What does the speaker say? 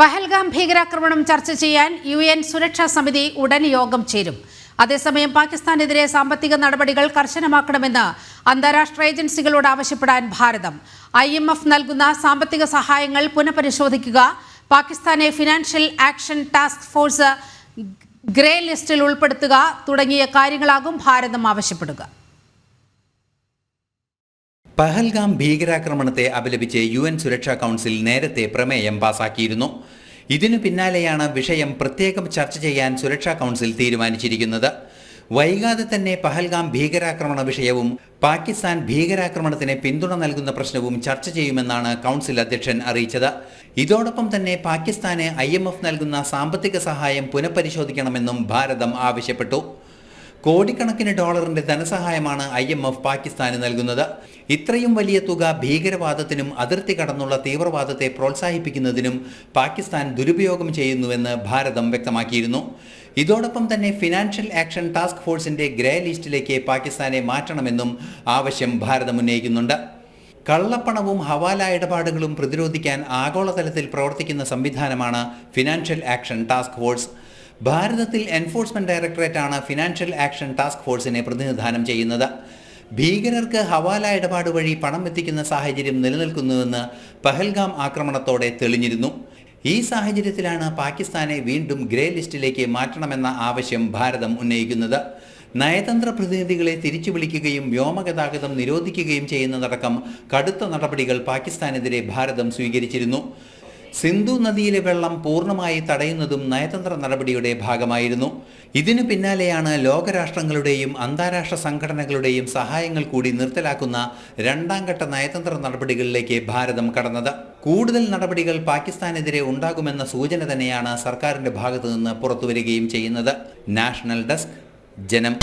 പഹൽഗാം ഭീകരാക്രമണം ചർച്ച ചെയ്യാൻ യു എൻ സുരക്ഷാ സമിതി ഉടൻ യോഗം ചേരും. അതേസമയം പാകിസ്ഥാനെതിരെ സാമ്പത്തിക നടപടികൾ കർശനമാക്കണമെന്ന് അന്താരാഷ്ട്ര ഏജൻസികളോട് ആവശ്യപ്പെടാൻ ഭാരതം. ഐ എം എഫ് നൽകുന്ന സാമ്പത്തിക സഹായങ്ങൾ പുനഃപരിശോധിക്കുക പാകിസ്ഥാനെ financial action task force grey ലിസ്റ്റിൽ ഉൾപ്പെടുത്തുക തുടങ്ങിയ കാര്യങ്ങളാകും ഭാരതം ആവശ്യപ്പെടുക. പഹൽഗാം ഭീകരാക്രമണത്തെ അപലപിച്ച് യു എൻ സുരക്ഷാ കൗൺസിൽ നേരത്തെ പ്രമേയം പാസാക്കിയിരുന്നു. ഇതിനു പിന്നാലെയാണ് വിഷയം പ്രത്യേകം ചർച്ച ചെയ്യാൻ സുരക്ഷാ കൗൺസിൽ തീരുമാനിച്ചിരിക്കുന്നത്. വൈകാതെ തന്നെ പഹൽഗാം ഭീകരാക്രമണ വിഷയവും പാകിസ്ഥാൻ ഭീകരാക്രമണത്തിന് പിന്തുണ നൽകുന്ന പ്രശ്നവും ചർച്ച ചെയ്യുമെന്നാണ് കൗൺസിൽ അധ്യക്ഷൻ അറിയിച്ചത്. ഇതോടൊപ്പം തന്നെ പാകിസ്ഥാന് ഐ നൽകുന്ന സാമ്പത്തിക സഹായം പുനഃപരിശോധിക്കണമെന്നും ഭാരതം ആവശ്യപ്പെട്ടു. കോടിക്കണക്കിന് ഡോളറിന്റെ ധനസഹായമാണ് ഐ എം എഫ് പാകിസ്ഥാന് നൽകുന്നത്. ഇത്രയും വലിയ തുക ഭീകരവാദത്തിനും അതിർത്തി കടന്നുള്ള തീവ്രവാദത്തെ പ്രോത്സാഹിപ്പിക്കുന്നതിനും പാകിസ്ഥാൻ ദുരുപയോഗം ചെയ്യുന്നുവെന്ന് ഭാരതം വ്യക്തമാക്കിയിരുന്നു. ഇതോടൊപ്പം തന്നെ ഫിനാൻഷ്യൽ ആക്ഷൻ ടാസ്ക് ഫോഴ്സിന്റെ ഗ്രേ ലിസ്റ്റിലേക്ക് പാകിസ്ഥാനെ മാറ്റണമെന്നും ആവശ്യം ഭാരതം ഉന്നയിക്കുന്നുണ്ട്. കള്ളപ്പണവും ഹവാല ഇടപാടുകളും പ്രതിരോധിക്കാൻ ആഗോളതലത്തിൽ പ്രവർത്തിക്കുന്ന സംവിധാനമാണ് ഫിനാൻഷ്യൽ ആക്ഷൻ ടാസ്ക് ഫോഴ്സ്. ഭാരതത്തിൽ എൻഫോഴ്സ്മെന്റ് ഡയറക്ടറേറ്റ് ആണ് ഫിനാൻഷ്യൽ ആക്ഷൻ ടാസ്ക് ഫോഴ്സിനെ പ്രതിനിധാനം ചെയ്യുന്നത്. ഭീകരർക്ക് ഹവാല ഇടപാട് വഴി പണം എത്തിക്കുന്ന സാഹചര്യം നിലനിൽക്കുന്നുവെന്ന് പഹൽഗാം ആക്രമണത്തോടെ തെളിഞ്ഞിരുന്നു. ഈ സാഹചര്യത്തിലാണ് പാകിസ്ഥാനെ വീണ്ടും ഗ്രേ ലിസ്റ്റിലേക്ക് മാറ്റണമെന്ന ആവശ്യം ഭാരതം ഉന്നയിക്കുന്നത്. നയതന്ത്ര പ്രതിനിധികളെ തിരിച്ചു വിളിക്കുകയും വ്യോമഗതാഗതം നിരോധിക്കുകയും ചെയ്യുന്നതടക്കം കടുത്ത നടപടികൾ പാകിസ്ഥാനെതിരെ ഭാരതം സ്വീകരിച്ചിരുന്നു. സിന്ധു നദിയിലെ വെള്ളം പൂർണമായി തടയുന്നതും നയതന്ത്ര നടപടിയുടെ ഭാഗമായിരുന്നു. ഇതിനു പിന്നാലെയാണ് ലോകരാഷ്ട്രങ്ങളുടെയും അന്താരാഷ്ട്ര സംഘടനകളുടെയും സഹായങ്ങൾ കൂടി നിർത്തലാക്കുന്ന രണ്ടാം ഘട്ട നയതന്ത്ര നടപടികളിലേക്ക് ഭാരതം കടന്നത്. കൂടുതൽ നടപടികൾ പാകിസ്ഥാനെതിരെ ഉണ്ടാകുമെന്ന സൂചന തന്നെയാണ് സർക്കാരിന്റെ ഭാഗത്തു നിന്ന് പുറത്തുവരികയും ചെയ്യുന്നത്. നാഷണൽ ഡെസ്ക് ജനം.